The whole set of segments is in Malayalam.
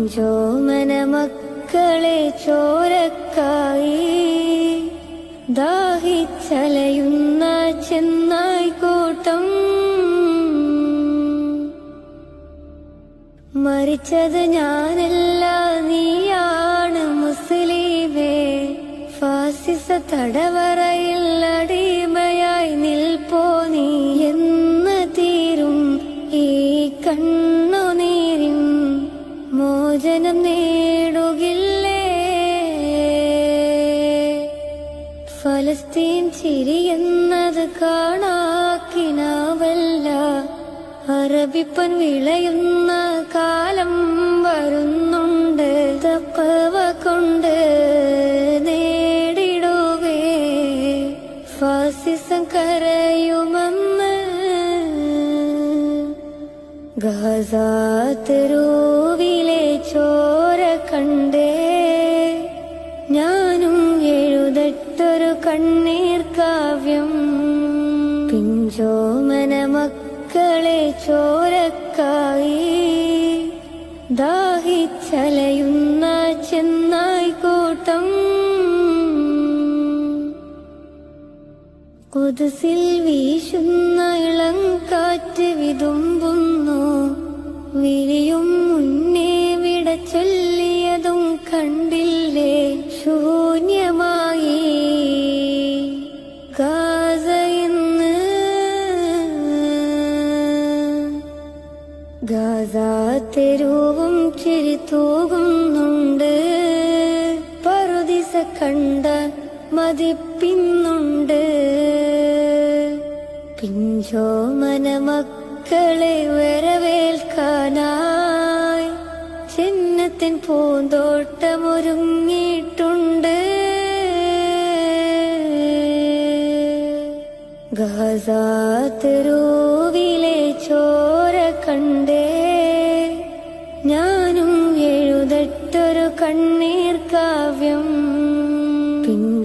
പിഞ്ചോമന മക്കളെ ചോരക്കായി. ദാഹിച്ചലയുന്ന ചെന്നായി കൂട്ടം. മരിച്ചത് ഞാനല്ല നീയാണ് മുസ്ലിമേ. ഫാസിസ തടവറയിൽ ഫലസ്തീൻ ചിരിയെന്നത് കാണാക്കിനാവല്ല. അറബിപ്പൻ വിളയുന്ന കാലം വരുന്നുണ്ട്. തപ്പവ കൊണ്ട് നേടിടുവേ. ഫാസിസം കരയുമെന്ന് ഗസാത്തരൂവിലെ ചോര കണ്ടേ. പിഞ്ചോമന മക്കളെ ചോരക്കായി. ദാഹിച്ചലയുന്ന ചെന്നായി കൂട്ടം. കുതിസിൽ വീശുന്ന ഇളം കാറ്റ് വിതുമ്പുന്നു. വിരിയും തെരുവും ചിരി തൂകുന്നുണ്ട്. പറുദിസ കണ്ട മതിപ്പിന്നുണ്ട്. പിഞ്ചോമന മക്കളെ വരവേൽക്കാനായി ചിഹ്നത്തിൻ പൂന്തോട്ടമൊരുങ്ങിയിട്ടുണ്ട്. ഗഹസാത്തരൂവിലെ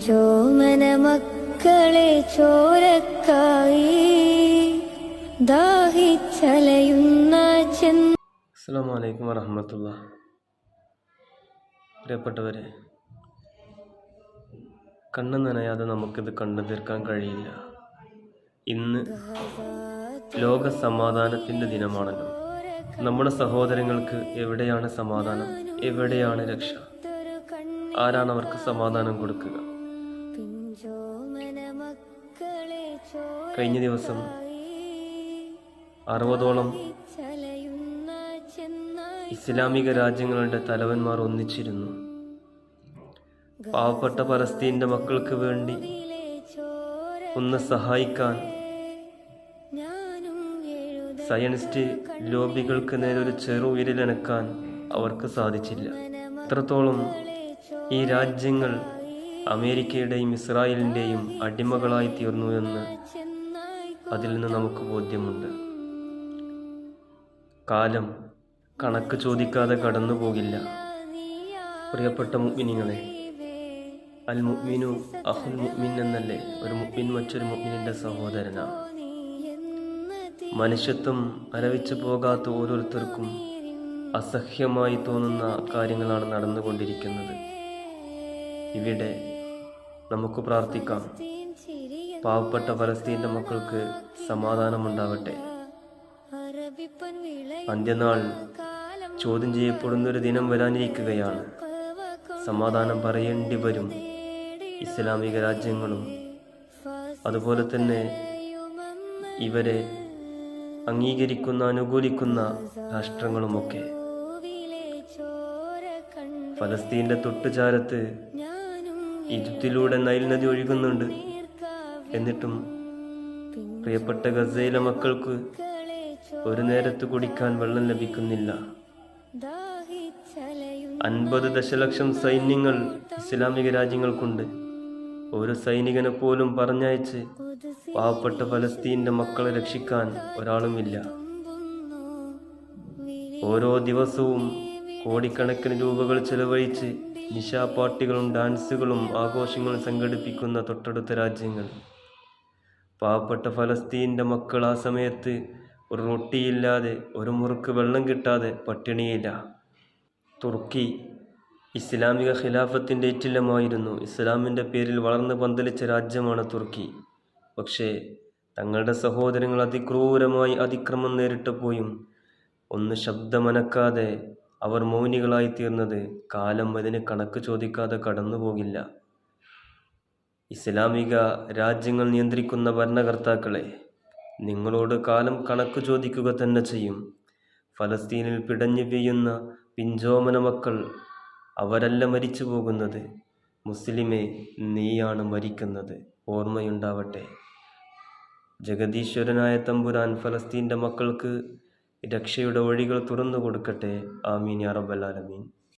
പിഞ്ചോമന മക്കളെ ചോരക്കായി ദാഹിച്ചലയുന്ന ചെന്ന അസ്സാം പ്രിയപ്പെട്ടവരെ കണ്ണ് നനയാതെ നമുക്കിത് കണ്ടു തീർക്കാൻ കഴിയില്ല. ഇന്ന് ലോക സമാധാനത്തിന്റെ ദിനമാണല്ലോ. നമ്മുടെ സഹോദരങ്ങൾക്ക് എവിടെയാണ് സമാധാനം? എവിടെയാണ് രക്ഷ? ആരാണ് അവർക്ക് സമാധാനം കൊടുക്കുക? കഴിഞ്ഞ ദിവസം അറുപതോളം ഇസ്ലാമിക രാജ്യങ്ങളുടെ തലവന്മാർ ഒന്നിച്ചിരുന്നു. പാവപ്പെട്ട പലസ്തീന്റെ മക്കൾക്ക് വേണ്ടി ഒന്ന് സഹായിക്കാൻ സയനിസ്റ്റ് ലോബികൾക്ക് നേരെ ഒരു ചെറു വിരലനക്കാൻ അവർക്ക് സാധിച്ചില്ല. എത്രത്തോളം ഈ രാജ്യങ്ങൾ അമേരിക്കയുടെയും ഇസ്രായേലിന്റെയും അടിമകളായി തീർന്നു എന്ന് അതിൽ നിന്ന് നമുക്ക് ബോധ്യമുണ്ട്. കാലം കണക്ക് ചോദിക്കാതെ കടന്നു പോകില്ല പ്രിയപ്പെട്ട മുഗ്മിനിങ്ങളെ അൽ മുഗ്മിനു അഹുൽ മുഗ്മിൻ എന്നല്ലേ? ഒരു മുഗ്മിൻ മറ്റൊരു മുഗ്മിനിന്റെ സഹോദരനാണ് മനുഷ്യത്വം അരവിച്ചു പോകാത്ത ഓരോരുത്തർക്കും അസഹ്യമായി തോന്നുന്ന കാര്യങ്ങളാണ് നടന്നുകൊണ്ടിരിക്കുന്നത്. ഇവിടെ നമുക്ക് പ്രാർത്ഥിക്കാം. പാവപ്പെട്ട ഫലസ്തീന്റെ മക്കൾക്ക് സമാധാനമുണ്ടാവട്ടെ അന്ത്യനാൾ ചോദ്യം ചെയ്യപ്പെടുന്ന ഒരു ദിനം വരാനിരിക്കുകയാണ്. സമാധാനം പറയേണ്ടി വരും. ഇസ്ലാമിക രാജ്യങ്ങളും അതുപോലെ തന്നെ ഇവരെ അംഗീകരിക്കുന്ന അനുകൂലിക്കുന്ന രാഷ്ട്രങ്ങളുമൊക്കെ. ഫലസ്തീന്റെ തൊട്ടുചാരത്ത് ഈജിപ്തിലൂടെ നൈൽ നദി ഒഴുകുന്നുണ്ട്. എന്നിട്ടും പ്രിയപ്പെട്ട ഗസയിലെ മക്കൾക്ക് ഒരു നേരത്ത് കുടിക്കാൻ വെള്ളം ലഭിക്കുന്നില്ല. അൻപത് ദശലക്ഷം സൈന്യങ്ങൾ ഇസ്ലാമിക രാജ്യങ്ങൾക്കുണ്ട്. ഒരു സൈനികനെ പോലും പറഞ്ഞയച്ച് പാവപ്പെട്ട ഫലസ്തീന്റെ മക്കളെ രക്ഷിക്കാൻ ഒരാളുമില്ല. ഓരോ ദിവസവും കോടിക്കണക്കിന് രൂപകൾ ചെലവഴിച്ച് നിശാപാർട്ടികളും ഡാൻസുകളും ആഘോഷങ്ങളും സംഘടിപ്പിക്കുന്ന തൊട്ടടുത്ത രാജ്യങ്ങൾ. പാവപ്പെട്ട ഫലസ്തീന്റെ മക്കൾ ആ സമയത്ത് ഒരു റൊട്ടിയില്ലാതെ ഒരു മുറുക്ക് വെള്ളം കിട്ടാതെ പട്ടിണിയില്ല. തുർക്കി ഇസ്ലാമിക ഖിലാഫത്തിന്റെ ഏറ്റില്ലമായിരുന്നു ഇസ്ലാമിന്റെ പേരിൽ വളർന്ന് പന്തലിച്ച രാജ്യമാണ് തുർക്കി. പക്ഷേ തങ്ങളുടെ സഹോദരങ്ങൾ അതിക്രൂരമായി അതിക്രമം നേരിട്ടപ്പോഴും ഒന്ന് ശബ്ദമനക്കാതെ അവർ മൗനികളായിത്തീർന്നത് കാലം അതിന് കണക്ക് ചോദിക്കാതെ കടന്നു പോകില്ല ഇസ്ലാമിക രാജ്യങ്ങൾ നിയന്ത്രിക്കുന്ന ഭരണകർത്താക്കളെ നിങ്ങളോട് കാലം കണക്ക് ചോദിക്കുക തന്നെ ചെയ്യും. ഫലസ്തീനിൽ പിടഞ്ഞു പെയ്യുന്ന പിഞ്ചോമന മക്കൾ അവരല്ല മരിച്ചു പോകുന്നത് മുസ്ലിമെ നീയാണ് മരിക്കുന്നത്. ഓർമ്മയുണ്ടാവട്ടെ. ജഗദീശ്വരനായ തമ്പുരാൻ ഫലസ്തീന്റെ മക്കൾക്ക് രക്ഷയുടെ വഴികൾ തുറന്നു കൊടുക്കട്ടെ ആമീൻ യാ റബ്ബൽ ആലമീൻ.